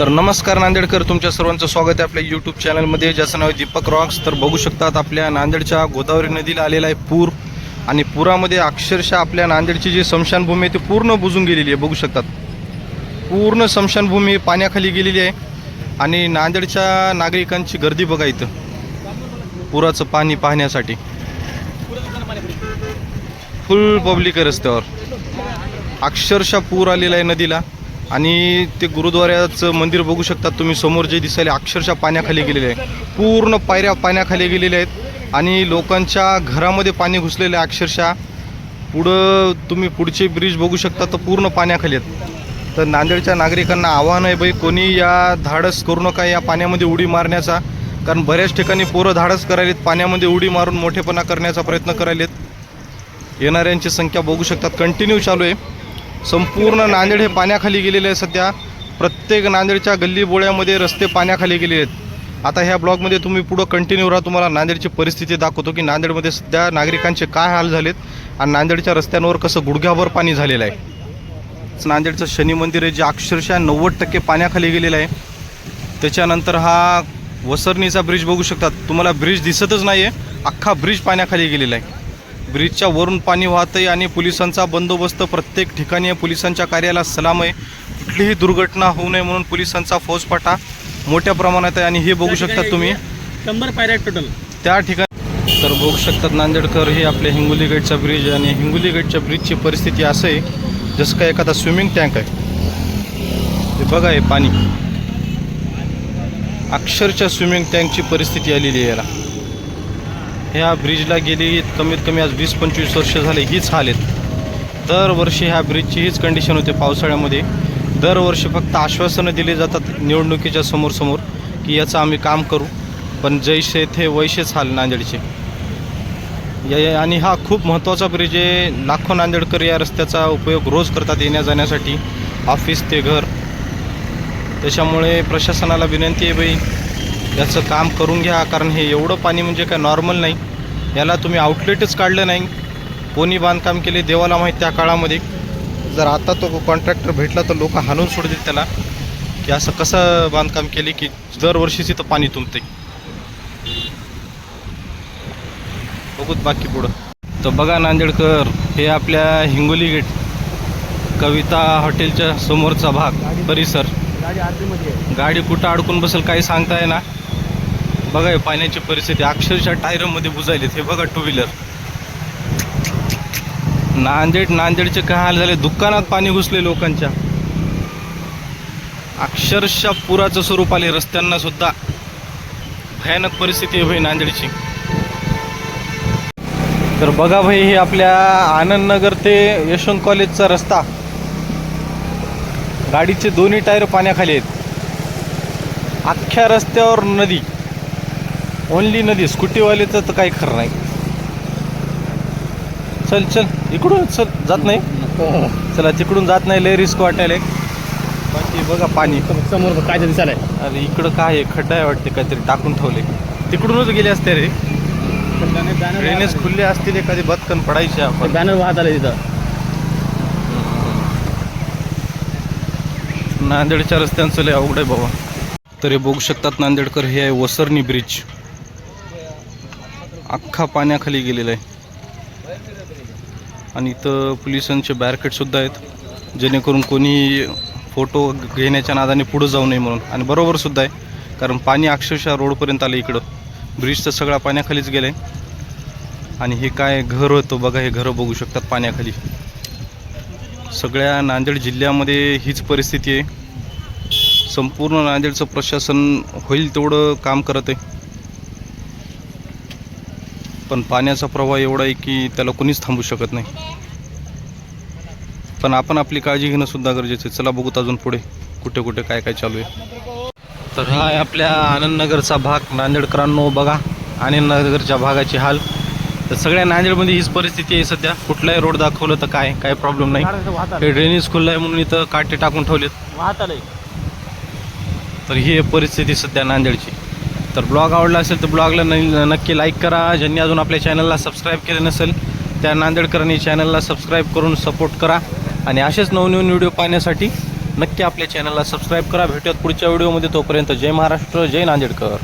तर नमस्कार नांदेडकर तुमच्या सर्वांचं स्वागत आहे आपल्या यूट्यूब चॅनलमध्ये ज्याचं नाव आहे दीपक रॉक्स. तर बघू शकतात आपल्या नांदेडच्या गोदावरी नदीला आलेला आहे पूर. आणि पुरामध्ये अक्षरशः आपल्या नांदेडची जी स्मशानभूमी आहे ती पूर्ण बुजून गेलेली आहे. बघू शकतात. पूर्ण स्मशानभूमी पाण्याखाली गेलेली आहे. आणि नांदेडच्या नागरिकांची गर्दी बघा इथं. पुराचं पाणी पाहण्यासाठी. फुल पब्लिक रस्त्यावर. अक्षरशः पूर आलेला आहे नदीला. आणि ते गुरुद्वाऱ्याचं मंदिर बघू शकतात तुम्ही. समोर जे दिसायले अक्षरशः पाण्याखाली गेलेले आहे. पूर्ण पायऱ्या पाण्याखाली गेलेल्या आहेत. आणि लोकांच्या घरामध्ये पाणी घुसलेलं आहे अक्षरशः. पुढं तुम्ही पुढचे ब्रिज बघू शकता तर पूर्ण पाण्याखाली आहेत. तर नांदेडच्या नागरिकांना आव्हान आहे बाई कोणी या धाडस करू नका या पाण्यामध्ये उडी मारण्याचा. कारण बऱ्याच ठिकाणी पोरं धाडस करायलेत पाण्यामध्ये उडी मारून मोठेपणा करण्याचा प्रयत्न करायलेत. येणाऱ्यांची संख्या बघू शकतात. कंटिन्यू चालू आहे. संपूर्ण नांदेड हे पाण्याखाली गेलेले आहे सध्या. प्रत्येक नांदेडच्या गल्ली बोळ्यामध्ये रस्ते पाण्याखाली गेलेले आहेत. आता ह्या ब्लॉगमध्ये तुम्ही पुढं कंटिन्यू राहा तुम्हाला नांदेडची परिस्थिती दाखवतो की नांदेडमध्ये सध्या नागरिकांचे काय हाल झालेत आणि नांदेडच्या रस्त्यांवर कसं गुडघ्यावर पाणी झालेलं आहे. नांदेडचं शनी मंदिर आहे जे अक्षरशः नव्वद टक्के पाण्याखाली गेलेलं आहे. त्याच्यानंतर हा वसरणीचा ब्रिज बघू शकतात. तुम्हाला ब्रिज दिसतच नाही आहे अख्खा ब्रिज पाण्याखाली गेलेला आहे. ब्रिजच्या वरून पाणी वाहत आहे आणि पोलिसांचा बंदोबस्त. प्रत्येक ठिकाणी पोलिसांच्या कार्याला सलाम आहे. कुठलीही दुर्घटना होऊ नये म्हणून पोलिसांचा फौजफाटा मोठ्या प्रमाणात आहे आणि हे बघू शकतात तुम्ही. शंभर पायऱ्या टोटल त्या ठिकाणी तर बघू शकतात नांदेडकर हे आपल्या हिंगोली गेटचा ब्रिज आणि हिंगोली गेटच्या ब्रिजची परिस्थिती असं आहे जसं काय एखादा स्विमिंग टँक आहे. हे बघा हे पाणी. अक्षरशः स्विमिंग टँकची परिस्थिती आलेली आहे याला. ह्या ब्रिजला गेली कमीत कमी आज वीस पंचवीस वर्ष झाले हीच हाल आहेत. दरवर्षी ह्या ब्रिजची हीच कंडिशन होते पावसाळ्यामध्ये. दरवर्षी फक्त आश्वासनं दिली जातात निवडणुकीच्या समोर समोर की याचं आम्ही काम करू पण जैसे थे वैसेच हाल नांदेडचे. या आणि हा खूप महत्त्वाचा ब्रिज आहे. लाखो नांदेडकर या रस्त्याचा उपयोग रोज करतात येण्या जाण्यासाठी ऑफिस ते घर. त्याच्यामुळे प्रशासनाला विनंती आहे बाई. याचं काम करून घ्या कारण हे एवढं पाणी म्हणजे काय नॉर्मल नाही. याला तुम्ही आउटलेटच काढलं नाही. कोणी बांधकाम केले देवाला माहीत त्या काळामध्ये. जर आता तो कॉन्ट्रॅक्टर भेटला तर लोक हाणून सोडतील त्याला. की असं कसं बांधकाम केले की दरवर्षीच इथं पाणी तुंबते बघूत बाकी पुढं. तर बघा नांदेडकर हे आपल्या हिंगोली गेट कविता हॉटेलच्या समोरचा भाग परिसर. गाडी कुठं अडकून बसेल काही सांगताय ना बघा हे पाण्याची परिस्थिती अक्षरशः टायरमध्ये बुजायलेत. हे बघा टू व्हीलर नांदेड नांदेडचे काय हाल झाले? दुकानात पाणी घुसले लोकांच्या. अक्षरशः पुराचं स्वरूप आले रस्त्यांना सुद्धा. भयानक परिस्थिती आहे भाई नांदेडची. तर बघा भाई हे आपल्या आनंदनगर ते यशवंत कॉलेजचा रस्ता. गाडीचे दोन्ही टायर पाण्याखाली आहेत. अख्ख्या रस्त्यावर नदी. ओनली नदी स्कूटीवालेचं तर काही खरं नाही. चल चल इकडून चल जात नाही. चला तिकडून जात नाही लय रिस्क वाटायला. बाकी बघा पाणी. समोर काय ते दिसायलाय अरे इकडं काय आहे? खड्डा आहे वाटते काहीतरी टाकून ठेवले तिकडूनच गेले असते रे. ड्रेनेज खुल्ले असतील एखादी बदकन पडायची आपण. बॅनर वाहत आले तिथं. नांदेडच्या रस्त्यांचं लय अवघड आहे बाबा. तर हे बघू शकतात नांदेडकर हे आहे वसरणी ब्रिज अख्खा पाण्याखाली गेलेला आहे. आणि इथं पोलिसांचे बॅरकेटसुद्धा आहेत. जेणेकरून कोणी फोटो घेण्याच्या नादाने पुढं जाऊ नये म्हणून. आणि बरोबरसुद्धा आहे. कारण पाणी अक्षरशः रोडपर्यंत आलं इकडं. ब्रिज तर सगळा पाण्याखालीच गेलं आहे आणि हे काय घर होतं बघा हे घरं बघू शकतात पाण्याखाली. सगळ्या नांदेड जिल्ह्यामध्ये हीच परिस्थिती आहे. संपूर्ण नांदेडचं प्रशासन होईल तेवढं काम करत आहे. पण पाण्याचा प्रवाह एवढा आहे की त्याला कोणीच थांबू शकत नाही. पण आपण आपली काळजी घेणं सुद्धा गरजेचं आहे. चला बघूत अजून पुढे कुठे कुठे काय काय चालू आहे. तर हा आहे आपल्या आनंदनगरचा भाग. नांदेडकरांनो बघा आनंदनगरच्या भागाची हाल. तर सगळ्या नांदेडमध्ये हीच परिस्थिती आहे सध्या. कुठलाही रोड दाखवलं तर काय काय प्रॉब्लेम नाही. हे ड्रेनेज खुल्ला आहे म्हणून इथं काटे टाकून ठेवलेत. तर ही परिस्थिती सध्या नांदेडची. तर ब्लॉग आवडला असेल तर ब्लॉगला न नक्की लाईक करा. ज्यांनी अजून आपल्या चॅनलला सबस्क्राईब केले नसेल त्या नांदेडकरांनी चॅनलला सबस्क्राईब करून सपोर्ट करा. आणि असेच नवनवीन व्हिडिओ पाहण्यासाठी नक्की आपल्या चॅनलला सबस्क्राईब करा. भेटूयात पुढच्या व्हिडिओमध्ये तोपर्यंत जय महाराष्ट्र जय नांदेडकर.